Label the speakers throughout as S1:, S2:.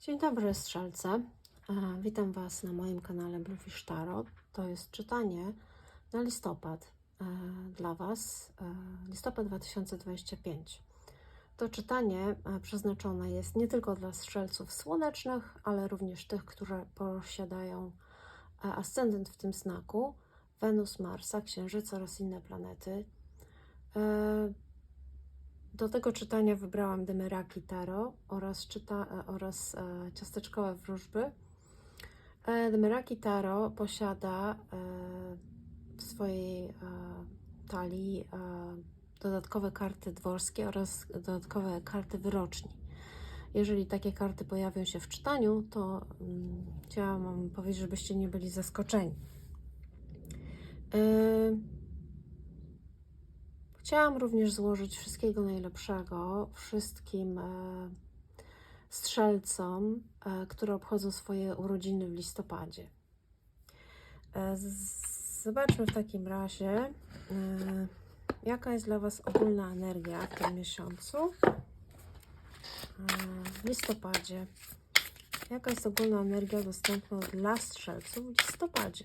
S1: Dzień dobry, strzelce. E, Witam Was na moim kanale Bluefish Tarot. To jest czytanie na listopad e, dla Was, e, listopad 2025. To czytanie przeznaczone jest nie tylko dla strzelców słonecznych, ale również tych, które posiadają ascendent w tym znaku, Wenus, Marsa, Księżyc oraz inne planety. Do tego czytania wybrałam Demeraki Taro oraz, czyta, e, oraz e, ciasteczkowe wróżby. E, Demeraki Taro posiada e, w swojej e, talii e, dodatkowe karty dworskie oraz dodatkowe karty wyroczni. Jeżeli takie karty pojawią się w czytaniu, to mm, chciałam powiedzieć, żebyście nie byli zaskoczeni. E, Chciałam również złożyć wszystkiego najlepszego wszystkim e, strzelcom, e, które obchodzą swoje urodziny w listopadzie. E, zobaczmy w takim razie, jaka jest dla Was ogólna energia w tym miesiącu. W listopadzie. Jaka jest ogólna energia dostępna dla strzelców w listopadzie?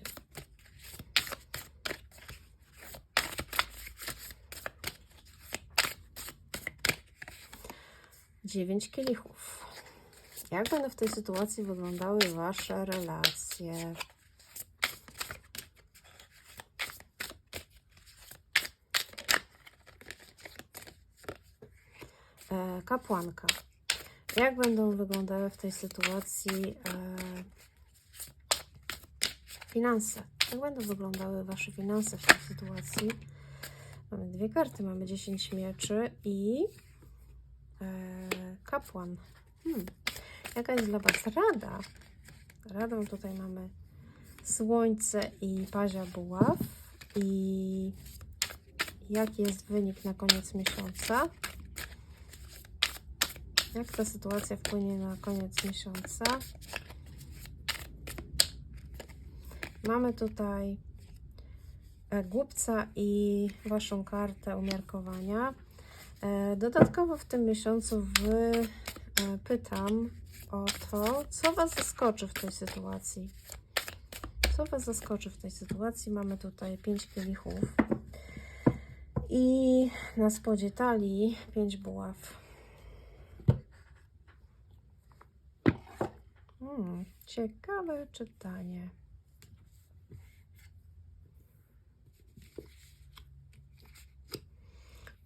S1: Dziewięć kielichów. Jak będą w tej sytuacji wyglądały Wasze relacje? E, kapłanka. Jak będą wyglądały w tej sytuacji e, finanse? Jak będą wyglądały Wasze finanse w tej sytuacji? Mamy dwie karty. Mamy 10 mieczy i kapłan. Hmm. Jaka jest dla Was rada? Radą tutaj mamy słońce i pazia buław. I jaki jest wynik na koniec miesiąca? Jak ta sytuacja wpłynie na koniec miesiąca? Mamy tutaj e, głupca i Waszą kartę umiarkowania. E, Dodatkowo w tym miesiącu wy, e, pytam o to, co Was zaskoczy w tej sytuacji. Co Was zaskoczy w tej sytuacji? Mamy tutaj pięć kielichów i na spodzie talii pięć buław. Hmm, ciekawe czytanie.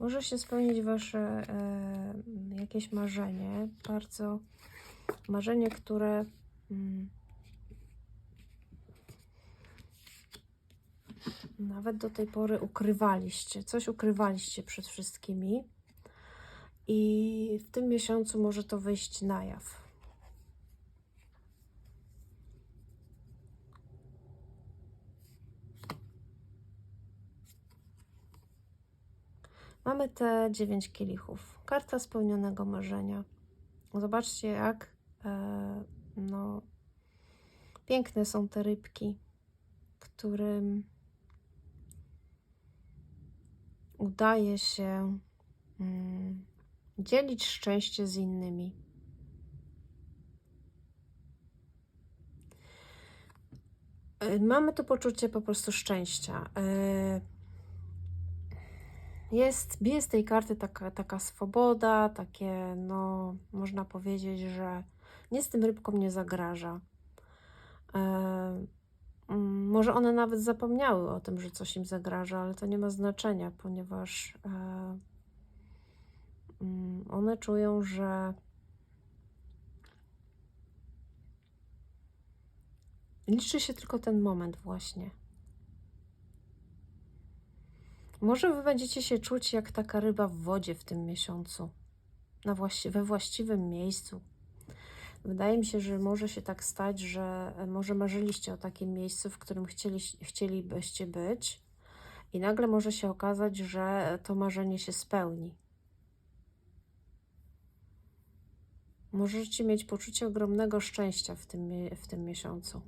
S1: Może się spełnić Wasze e, jakieś marzenie, bardzo marzenie, które mm, nawet do tej pory ukrywaliście, coś ukrywaliście przed wszystkimi i w tym miesiącu może to wyjść na jaw. Mamy te dziewięć kielichów. Karta spełnionego marzenia. Zobaczcie, jak e, no, piękne są te rybki, którym udaje się mm, dzielić szczęście z innymi. E, Mamy tu poczucie po prostu szczęścia. E, jest, bije z tej karty taka, taka swoboda, takie, no, można powiedzieć, że nic tym rybkom nie zagraża. E, mm, może one nawet zapomniały o tym, że coś im zagraża, ale to nie ma znaczenia, ponieważ e, mm, one czują, że liczy się tylko ten moment właśnie. Może wy będziecie się czuć jak taka ryba w wodzie w tym miesiącu, na właści- we właściwym miejscu. Wydaje mi się, że może się tak stać, że e, może marzyliście o takim miejscu, w którym chcieli, chcielibyście być, i nagle może się okazać, że to marzenie się spełni. Możecie mieć poczucie ogromnego szczęścia w tym, w tym miesiącu.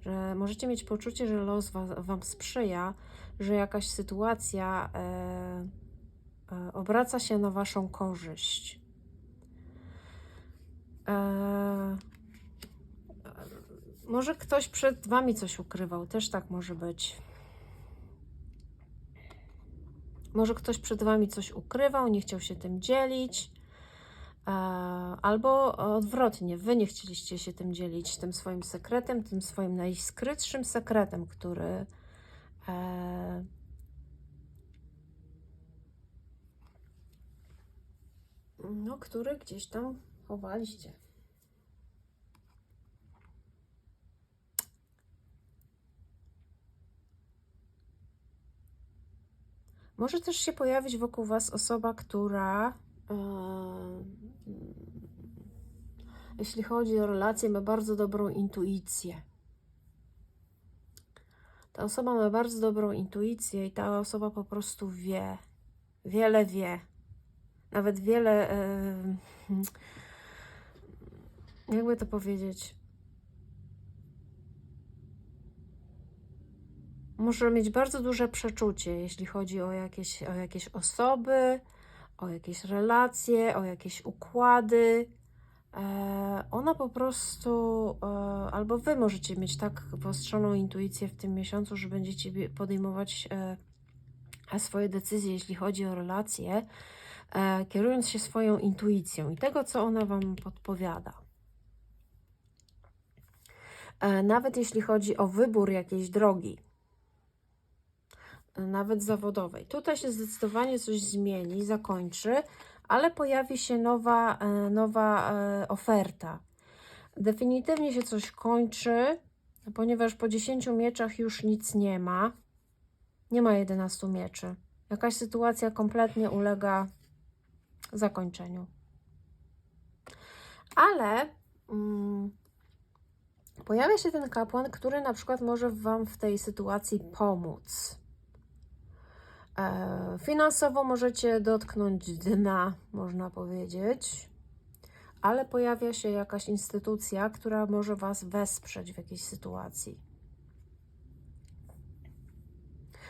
S1: Że możecie mieć poczucie, że los wa, Wam sprzyja, że jakaś sytuacja e, e, obraca się na Waszą korzyść. E, Może ktoś przed Wami coś ukrywał, też tak może być. Może ktoś przed Wami coś ukrywał, nie chciał się tym dzielić. E, Albo odwrotnie, Wy nie chcieliście się tym dzielić, tym swoim sekretem, tym swoim najskrytszym sekretem, który e, no, który gdzieś tam chowaliście. Może też się pojawić wokół Was osoba, która, e, jeśli chodzi o relacje, ma bardzo dobrą intuicję. Ta osoba ma bardzo dobrą intuicję i ta osoba po prostu wie, wiele wie, nawet wiele, e, jakby to powiedzieć, może mieć bardzo duże przeczucie, jeśli chodzi o jakieś, o jakieś osoby, o jakieś relacje, o jakieś układy. E, ona po prostu, e, albo wy możecie mieć tak wyostrzoną intuicję w tym miesiącu, że będziecie podejmować e, swoje decyzje, jeśli chodzi o relacje, kierując się swoją intuicją i tego, co ona wam podpowiada. Nawet jeśli chodzi o wybór jakiejś drogi, nawet zawodowej. Tutaj się zdecydowanie coś zmieni, zakończy, ale pojawi się nowa, e, nowa e, oferta. Definitywnie się coś kończy, ponieważ po 10 mieczach już nic nie ma. Nie ma 11 mieczy. Jakaś sytuacja kompletnie ulega zakończeniu. Ale mm, pojawia się ten kapłan, który na przykład może Wam w tej sytuacji pomóc. E, Finansowo możecie dotknąć dna, można powiedzieć, ale pojawia się jakaś instytucja, która może Was wesprzeć w jakiejś sytuacji,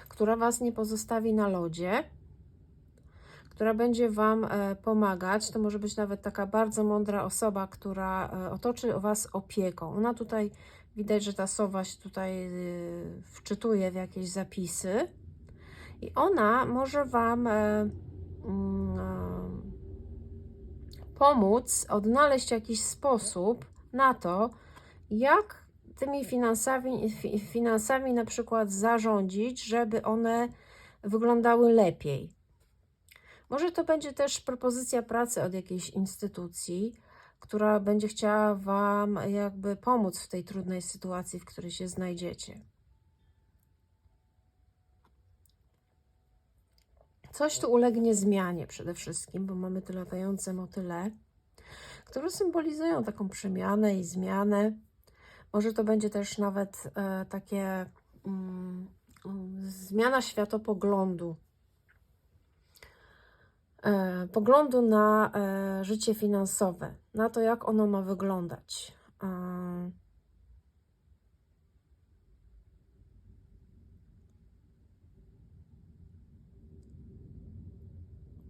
S1: która Was nie pozostawi na lodzie, która będzie Wam e, pomagać. To może być nawet taka bardzo mądra osoba, która e, otoczy Was opieką. Ona tutaj widać, że ta sowa się tutaj wczytuje w jakieś zapisy. I ona może Wam e, mm, e, pomóc odnaleźć jakiś sposób na to, jak tymi finansami, fi- finansami na przykład zarządzić, żeby one wyglądały lepiej. Może to będzie też propozycja pracy od jakiejś instytucji, która będzie chciała Wam jakby pomóc w tej trudnej sytuacji, w której się znajdziecie. Coś tu ulegnie zmianie przede wszystkim, bo mamy te latające motyle, które symbolizują taką przemianę i zmianę. Może to będzie też nawet e, takie mm, zmiana światopoglądu. E, poglądu na e, życie finansowe, na to, jak ono ma wyglądać. E,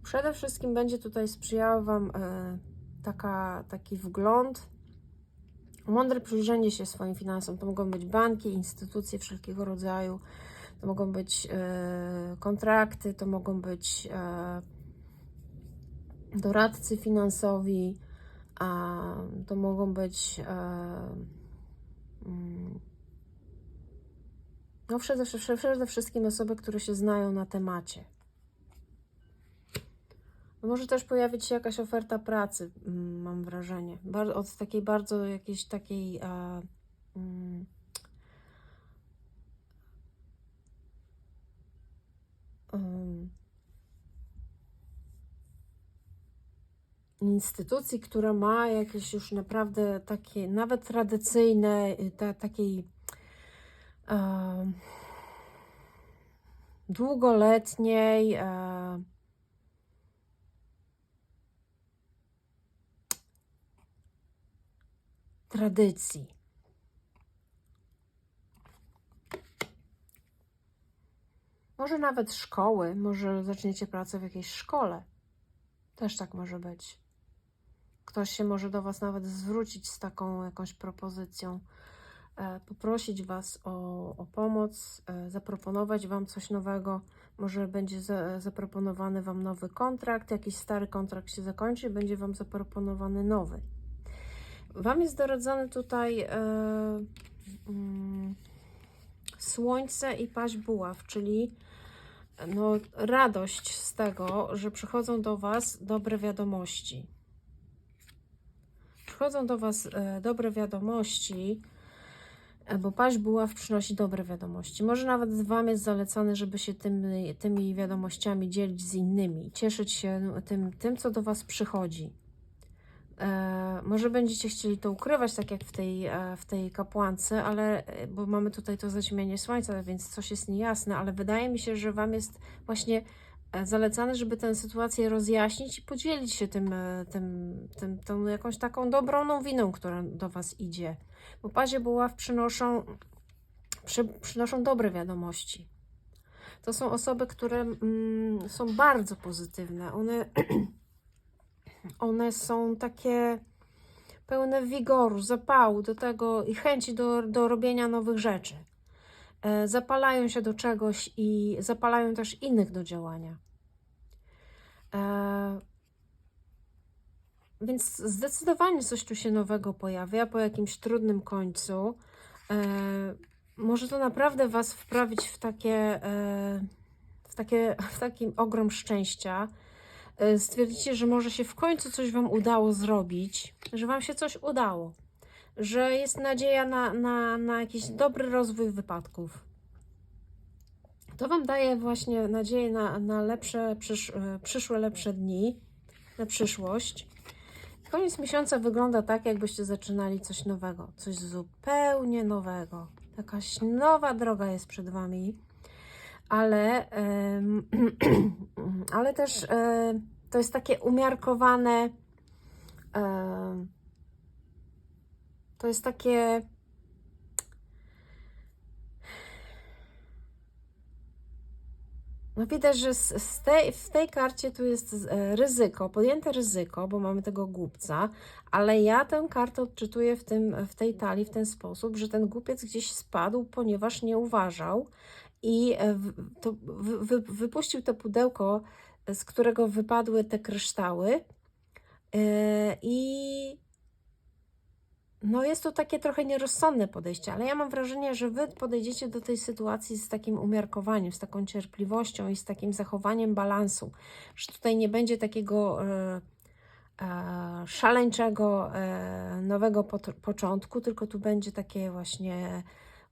S1: Przede wszystkim będzie tutaj sprzyjała Wam e, taka, taki wgląd, mądre przyjrzenie się swoim finansom. To mogą być banki, instytucje wszelkiego rodzaju, to mogą być e, kontrakty, to mogą być e, doradcy finansowi, a to mogą być mm, no przede, przede wszystkim osoby, które się znają na temacie. Może też pojawić się jakaś oferta pracy, mm, mam wrażenie. Od takiej bardzo jakiejś takiej. E, mm, instytucji, która ma jakieś już naprawdę takie, nawet tradycyjne, y, ta, takiej długoletniej. E, tradycji. Może nawet szkoły, może zaczniecie pracę w jakiejś szkole. Też tak może być. Ktoś się może do Was nawet zwrócić z taką jakąś propozycją. e, poprosić Was o, o pomoc, e, zaproponować Wam coś nowego. Może będzie za, zaproponowany Wam nowy kontrakt, jakiś stary kontrakt się zakończy, będzie Wam zaproponowany nowy. Wam jest doradzony tutaj e, mm, słońce i paź buław, czyli no, radość z tego, że przychodzą do Was dobre wiadomości. Przychodzą do Was e, dobre wiadomości, e, bo paź buław przynosi dobre wiadomości. Może nawet Wam jest zalecane, żeby się tymi, tymi wiadomościami dzielić z innymi, cieszyć się tym, tym co do Was przychodzi. E, może będziecie chcieli to ukrywać, tak jak w tej, e, w tej kapłance, ale e, bo mamy tutaj to zaćmienie słońca, więc coś jest niejasne, ale wydaje mi się, że Wam jest właśnie e, zalecane, żeby tę sytuację rozjaśnić i podzielić się tym, e, tym, tym, tą jakąś taką dobrą nowiną, która do Was idzie. Bo pazie buław przynoszą, przy, przynoszą dobre wiadomości. To są osoby, które mm, są bardzo pozytywne. One one są takie pełne wigoru, zapału do tego i chęci do, do robienia nowych rzeczy. E, zapalają się do czegoś i zapalają też innych do działania. E, więc zdecydowanie coś tu się nowego pojawia po jakimś trudnym końcu. E, może to naprawdę Was wprawić w takie, w takie, w taki ogrom szczęścia stwierdzicie, że może się w końcu coś Wam udało zrobić, że Wam się coś udało, że jest nadzieja na, na, na jakiś dobry rozwój wypadków. To Wam daje właśnie nadzieję na, na lepsze, przysz, e, przyszłe, lepsze dni, na przyszłość. Koniec miesiąca wygląda tak, jakbyście zaczynali coś nowego, coś zupełnie nowego. Jakaś nowa droga jest przed Wami ale, ale też e, to jest takie umiarkowane. To jest takie. No widać, że z tej, w tej karcie tu jest e, ryzyko, podjęte ryzyko, bo mamy tego głupca, ale ja tę kartę odczytuję w, tym, w tej talii w ten sposób, że ten głupiec gdzieś spadł, ponieważ nie uważał i e, to wy, wypuścił to pudełko, z którego wypadły te kryształy. E, I no jest to takie trochę nierozsądne podejście, ale ja mam wrażenie, że wy podejdziecie do tej sytuacji z takim umiarkowaniem, z taką cierpliwością i z takim zachowaniem balansu, że tutaj nie będzie takiego e, e, szaleńczego e, nowego początku, tylko tu będzie takie właśnie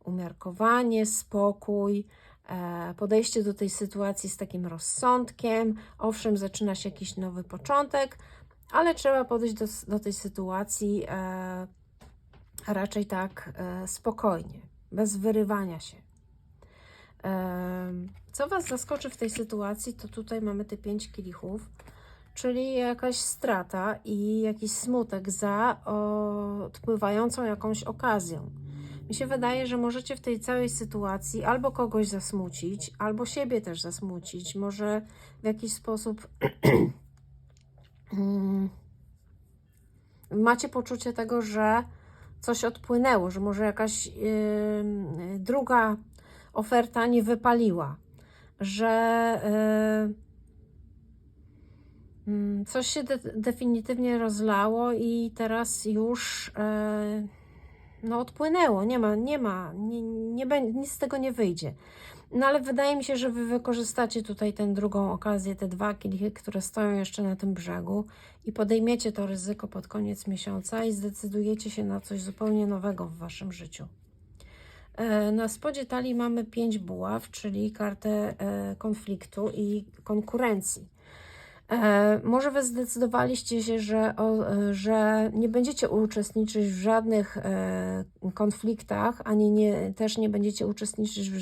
S1: umiarkowanie, spokój, e, podejście do tej sytuacji z takim rozsądkiem. Owszem, zaczyna się jakiś nowy początek, ale trzeba podejść do, do tej sytuacji e, raczej tak e, spokojnie, bez wyrywania się. Co Was zaskoczy w tej sytuacji, to tutaj mamy te pięć kielichów, czyli jakaś strata i jakiś smutek za odpływającą jakąś okazją. Mi się wydaje, że możecie w tej całej sytuacji albo kogoś zasmucić, albo siebie też zasmucić. Może w jakiś sposób mm, macie poczucie tego, że coś odpłynęło, że może jakaś yy, druga oferta nie wypaliła, że yy, coś się de definitywnie rozlało i teraz już yy, no odpłynęło, nie ma, nie ma, nie, nie, nic z tego nie wyjdzie. No ale wydaje mi się, że Wy wykorzystacie tutaj tę drugą okazję, te dwa kielichy, które stoją jeszcze na tym brzegu i podejmiecie to ryzyko pod koniec miesiąca i zdecydujecie się na coś zupełnie nowego w Waszym życiu. E, na spodzie talii mamy pięć buław, czyli kartę e, konfliktu i konkurencji. E, może Wy zdecydowaliście się, że, e, że nie będziecie uczestniczyć w żadnych e, konfliktach, ani nie, też nie będziecie uczestniczyć w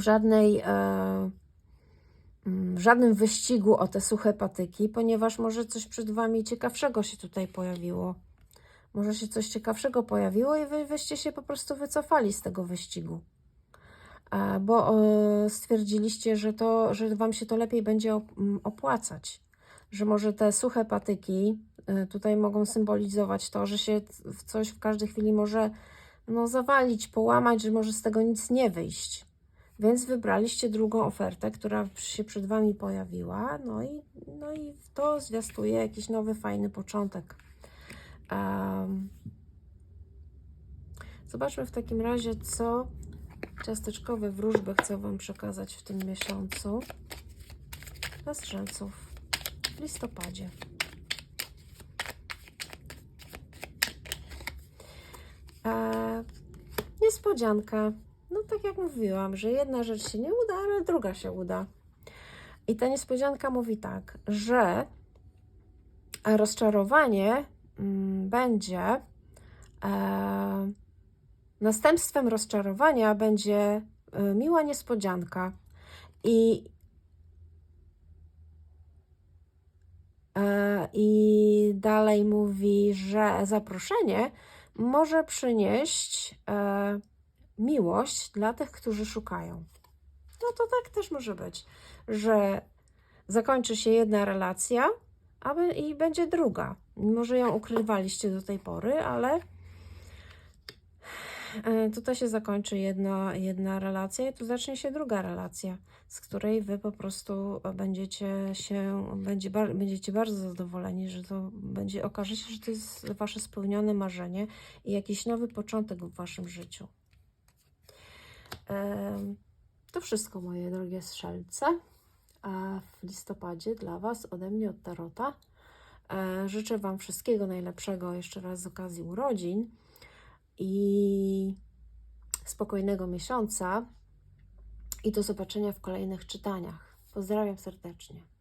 S1: żadnej w żadnym wyścigu o te suche patyki, ponieważ może coś przed Wami ciekawszego się tutaj pojawiło. Może się coś ciekawszego pojawiło i Wy wyście się po prostu wycofali z tego wyścigu bo stwierdziliście, że, to, że Wam się to lepiej będzie opłacać, że może te suche patyki y, tutaj mogą symbolizować to, że się coś w każdej chwili może no, zawalić, połamać, że może z tego nic nie wyjść. Więc wybraliście drugą ofertę, która się przed Wami pojawiła, no i, no i to zwiastuje jakiś nowy, fajny początek. Em, zobaczmy w takim razie, co ciasteczkowe wróżby chcą Wam przekazać w tym miesiącu dla strzelców w listopadzie. E, niespodzianka. No tak jak mówiłam, że jedna rzecz się nie uda, ale druga się uda. I ta niespodzianka mówi tak, że rozczarowanie mm, będzie e, następstwem rozczarowania będzie e, miła niespodzianka. I E, I dalej mówi, że zaproszenie może przynieść e, miłość dla tych, którzy szukają. No to tak też może być, że zakończy się jedna relacja a i będzie druga. Może ją ukrywaliście do tej pory, ale tutaj się zakończy jedna, jedna relacja i tu zacznie się druga relacja, z której wy po prostu będziecie się, będzie, będziecie bardzo zadowoleni, że to będzie, okaże się, że to jest wasze spełnione marzenie i jakiś nowy początek w waszym życiu. To wszystko, moje drogie strzelce, a w listopadzie dla Was ode mnie od Tarota. E, Życzę Wam wszystkiego najlepszego jeszcze raz z okazji urodzin i spokojnego miesiąca i do zobaczenia w kolejnych czytaniach. Pozdrawiam serdecznie.